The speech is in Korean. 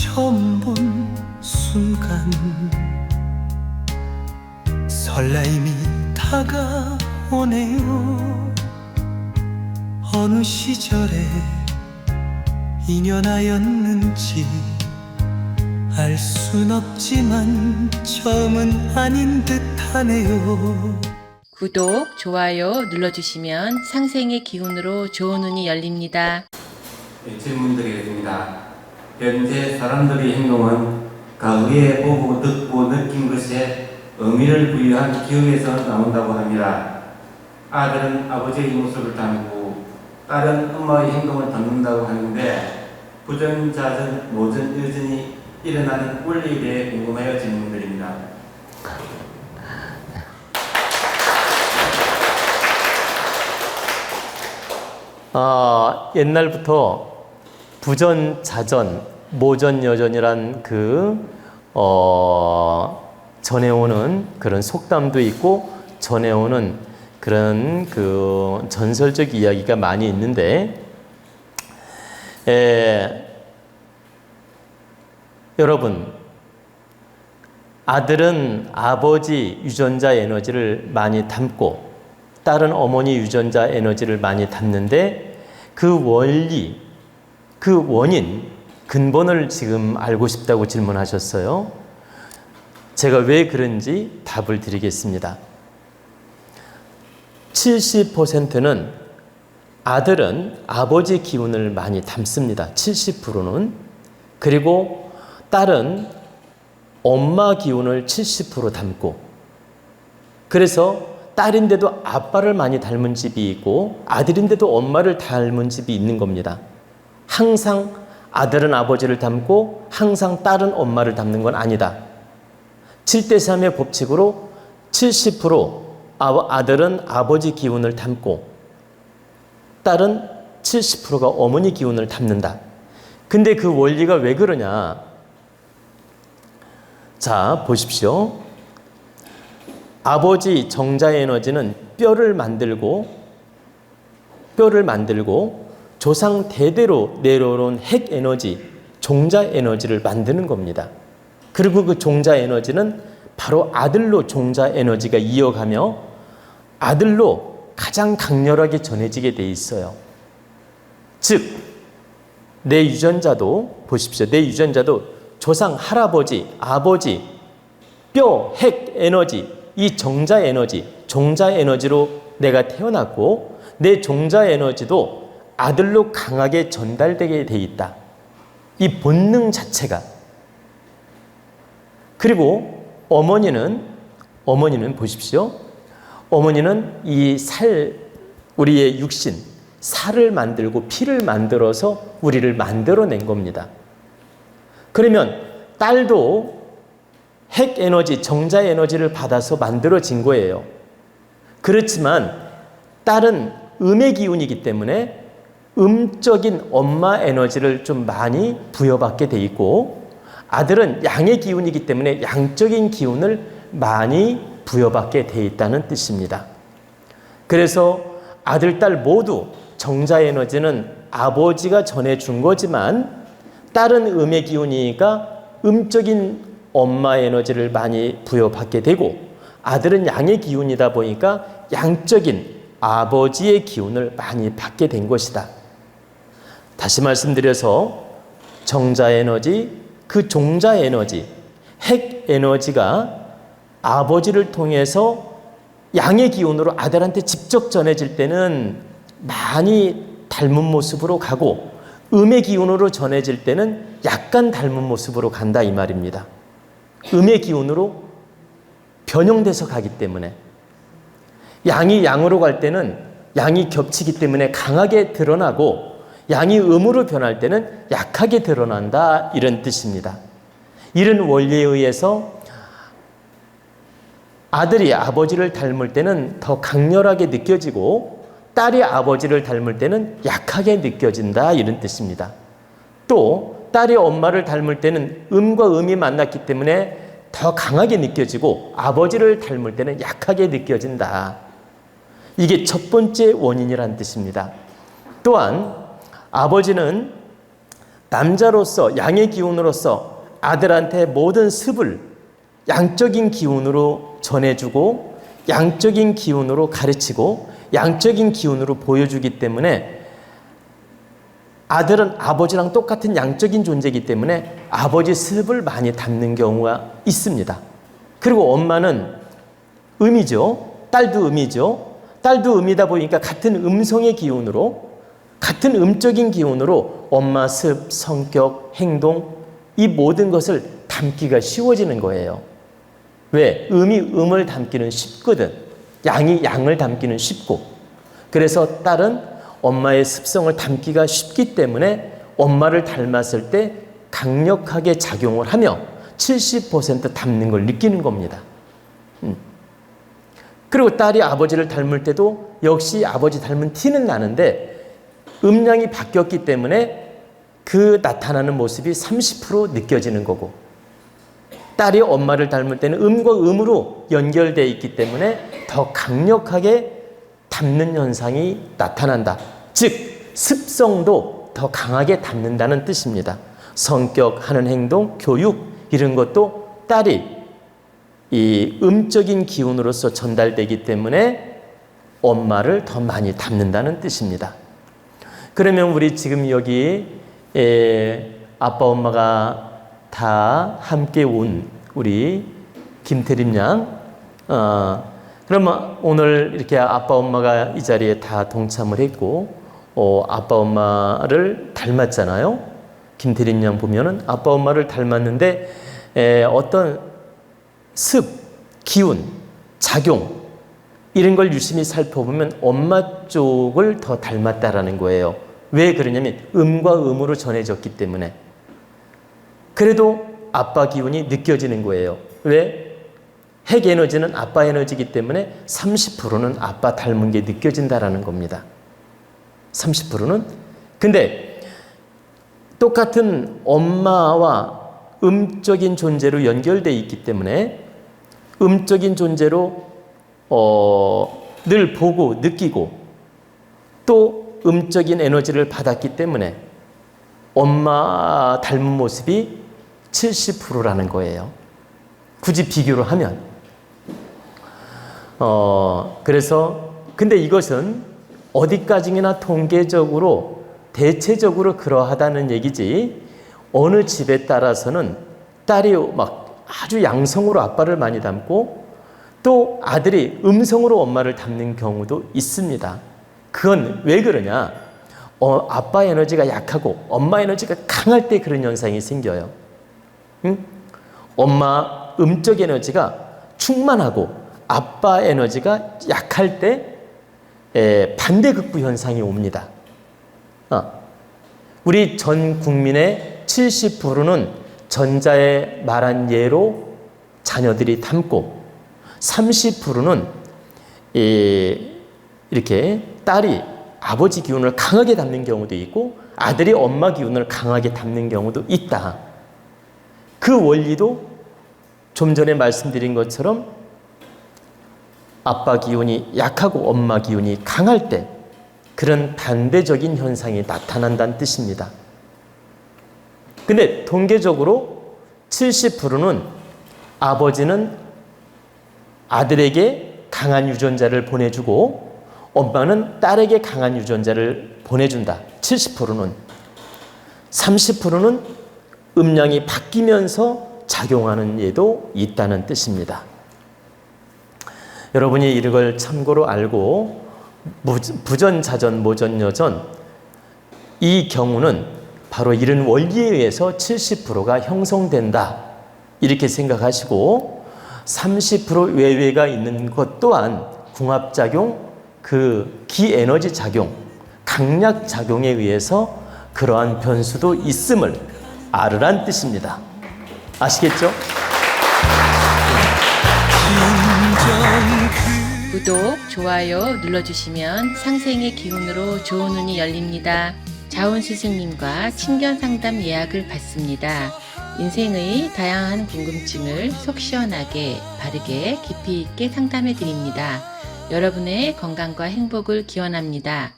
처음 본 순간 설레임이 다가오네요 어느 시절에 인연하였는지 알 순 없지만 처음은 아닌 듯하네요 구독, 좋아요 눌러주시면 상생의 기운으로 좋은 운이 열립니다. 네, 질문 드리겠습니다. 현재 사람들의 행동은 과거에 보고 듣고 느낀 것에 의미를 부여한 기억에서 나온다고 합니다. 아들은 아버지의 모습을 닮고 딸은 엄마의 행동을 닮는다고 하는데 부전자전 모전 여전히 일어나는 원리에 대해 궁금하여 질문드립니다. 아, 옛날부터 부전, 자전, 모전, 여전이란 그, 어, 전해오는 그런 속담도 있고, 전해오는 그런 그 전설적 이야기가 많이 있는데, 에, 여러분, 아들은 아버지 유전자 에너지를 많이 담고 딸은 어머니 유전자 에너지를 많이 담는데 그 원리, 그 원인, 근본을 지금 알고 싶다고 질문하셨어요. 제가 왜 그런지 답을 드리겠습니다. 70%는 아들은 아버지 기운을 많이 담습니다. 70%는. 그리고 딸은 엄마 기운을 70% 담고 그래서 딸인데도 아빠를 많이 닮은 집이 있고 아들인데도 엄마를 닮은 집이 있는 겁니다. 항상 아들은 아버지를 닮고 항상 딸은 엄마를 닮는 건 아니다. 7대 3의 법칙으로 70% 아- 아들은 아버지 기운을 담고 딸은 70%가 어머니 기운을 담는다. 근데 그 원리가 왜 그러냐? 자, 보십시오. 아버지 정자 에너지는 뼈를 만들고 뼈를 만들고 조상 대대로 내려오는 핵 에너지, 종자 에너지를 만드는 겁니다. 그리고 그 종자 에너지는 바로 아들로 종자 에너지가 이어가며 아들로 가장 강렬하게 전해지게 돼 있어요. 즉, 내 유전자도 보십시오. 내 유전자도 조상 할아버지, 아버지, 뼈, 핵 에너지, 이 정자 에너지, 종자 에너지로 내가 태어났고 내 종자 에너지도 아들로 강하게 전달되게 돼 있다. 이 본능 자체가 그리고 어머니는 어머니는 보십시오. 어머니는 이 살 우리의 육신 살을 만들고 피를 만들어서 우리를 만들어낸 겁니다. 그러면 딸도 핵 에너지, 정자 에너지를 받아서 만들어진 거예요. 그렇지만 딸은 음의 기운이기 때문에 음적인 엄마 에너지를 좀 많이 부여받게 돼 있고 아들은 양의 기운이기 때문에 양적인 기운을 많이 부여받게 돼 있다는 뜻입니다. 그래서 아들, 딸 모두 정자 에너지는 아버지가 전해준 거지만 딸은 음의 기운이니까 음적인 엄마 에너지를 많이 부여받게 되고 아들은 양의 기운이다 보니까 양적인 아버지의 기운을 많이 받게 된 것이다. 다시 말씀드려서 정자 에너지, 그 종자 에너지, 핵 에너지가 아버지를 통해서 양의 기운으로 아들한테 직접 전해질 때는 많이 닮은 모습으로 가고 음의 기운으로 전해질 때는 약간 닮은 모습으로 간다 이 말입니다. 음의 기운으로 변형돼서 가기 때문에 양이 양으로 갈 때는 양이 겹치기 때문에 강하게 드러나고 양이 음으로 변할 때는 약하게 드러난다 이런 뜻입니다. 이런 원리에 의해서 아들이 아버지를 닮을 때는 더 강렬하게 느껴지고 딸이 아버지를 닮을 때는 약하게 느껴진다 이런 뜻입니다. 또 딸이 엄마를 닮을 때는 음과 음이 만났기 때문에 더 강하게 느껴지고 아버지를 닮을 때는 약하게 느껴진다. 이게 첫 번째 원인이란 뜻입니다. 또한 아버지는 남자로서 양의 기운으로서 아들한테 모든 습을 양적인 기운으로 전해주고 양적인 기운으로 가르치고 양적인 기운으로 보여주기 때문에 아들은 아버지랑 똑같은 양적인 존재이기 때문에 아버지 습을 많이 담는 경우가 있습니다. 그리고 엄마는 음이죠. 딸도 음이죠. 딸도 음이다 보니까 같은 음성의 기운으로 같은 음적인 기운으로 엄마 습, 성격, 행동 이 모든 것을 담기가 쉬워지는 거예요. 왜? 음이 음을 담기는 쉽거든. 양이 양을 담기는 쉽고. 그래서 딸은 엄마의 습성을 담기가 쉽기 때문에 엄마를 닮았을 때 강력하게 작용을 하며 70% 담는 걸 느끼는 겁니다. 음. 그리고 딸이 아버지를 닮을 때도 역시 아버지 닮은 티는 나는데 음량이 바뀌었기 때문에 그 나타나는 모습이 30% 느껴지는 거고 딸이 엄마를 닮을 때는 음과 음으로 연결되어 있기 때문에 더 강력하게 담는 현상이 나타난다. 즉, 습성도 더 강하게 담는다는 뜻입니다. 성격, 하는 행동, 교육, 이런 것도 딸이 이 음적인 기운으로서 전달되기 때문에 엄마를 더 많이 담는다는 뜻입니다. 그러면 우리 지금 여기 에, 아빠 엄마가 다 함께 온 우리 김태림 양, 어, 그러면 오늘 이렇게 아빠 엄마가 이 자리에 다 동참을 했고, 어, 아빠 엄마를 닮았잖아요. 김태림 양 보면은 아빠 엄마를 닮았는데 에, 어떤 습, 기운, 작용 이런 걸 유심히 살펴보면 엄마 쪽을 더 닮았다라는 거예요. 왜 그러냐면 음과 음으로 전해졌기 때문에. 그래도 아빠 기운이 느껴지는 거예요. 왜? 핵 에너지는 아빠 에너지이기 때문에 30%는 아빠 닮은 게 느껴진다라는 겁니다. 30%는 근데 똑같은 엄마와 음적인 존재로 연결돼 있기 때문에 음적인 존재로 어, 늘 보고 느끼고 또 음적인 에너지를 받았기 때문에 엄마 닮은 모습이 70%라는 거예요. 굳이 비교를 하면. 어, 그래서, 근데 이것은 어디까지나 통계적으로 대체적으로 그러하다는 얘기지 어느 집에 따라서는 딸이 막 아주 양성으로 아빠를 많이 닮고 또 아들이 음성으로 엄마를 닮는 경우도 있습니다. 그건 왜 그러냐? 어, 아빠 에너지가 약하고 엄마 에너지가 강할 때 그런 현상이 생겨요. 응? 엄마 음적 에너지가 충만하고 아빠 에너지가 약할 때 에, 반대극부 현상이 옵니다. 어. 우리 전 국민의 70%는 전자의 말한 예로 자녀들이 닮고 30%는 이, 이렇게 딸이 아버지 기운을 강하게 담는 경우도 있고 아들이 엄마 기운을 강하게 담는 경우도 있다. 그 원리도 좀 전에 말씀드린 것처럼 아빠 기운이 약하고 엄마 기운이 강할 때 그런 반대적인 현상이 나타난다는 뜻입니다. 근데 통계적으로 70%는 아버지는 아들에게 강한 유전자를 보내주고 엄마는 딸에게 강한 유전자를 보내준다. 70%는 30%는 음량이 바뀌면서 작용하는 예도 있다는 뜻입니다. 여러분이 이걸 참고로 알고 부전자전 모전여전 이 경우는 바로 이런 원리에 의해서 70%가 형성된다. 이렇게 생각하시고 30% 외외가 있는 것 또한 궁합작용, 그 기에너지 작용, 강약 작용에 의해서 그러한 변수도 있음을 알으란 뜻입니다. 아시겠죠? 구독, 좋아요 눌러주시면 상생의 기운으로 좋은 운이 열립니다. 자운 스승님과 친견 상담 예약을 받습니다. 인생의 다양한 궁금증을 속 시원하게, 바르게, 깊이 있게 상담해 드립니다. 여러분의 건강과 행복을 기원합니다.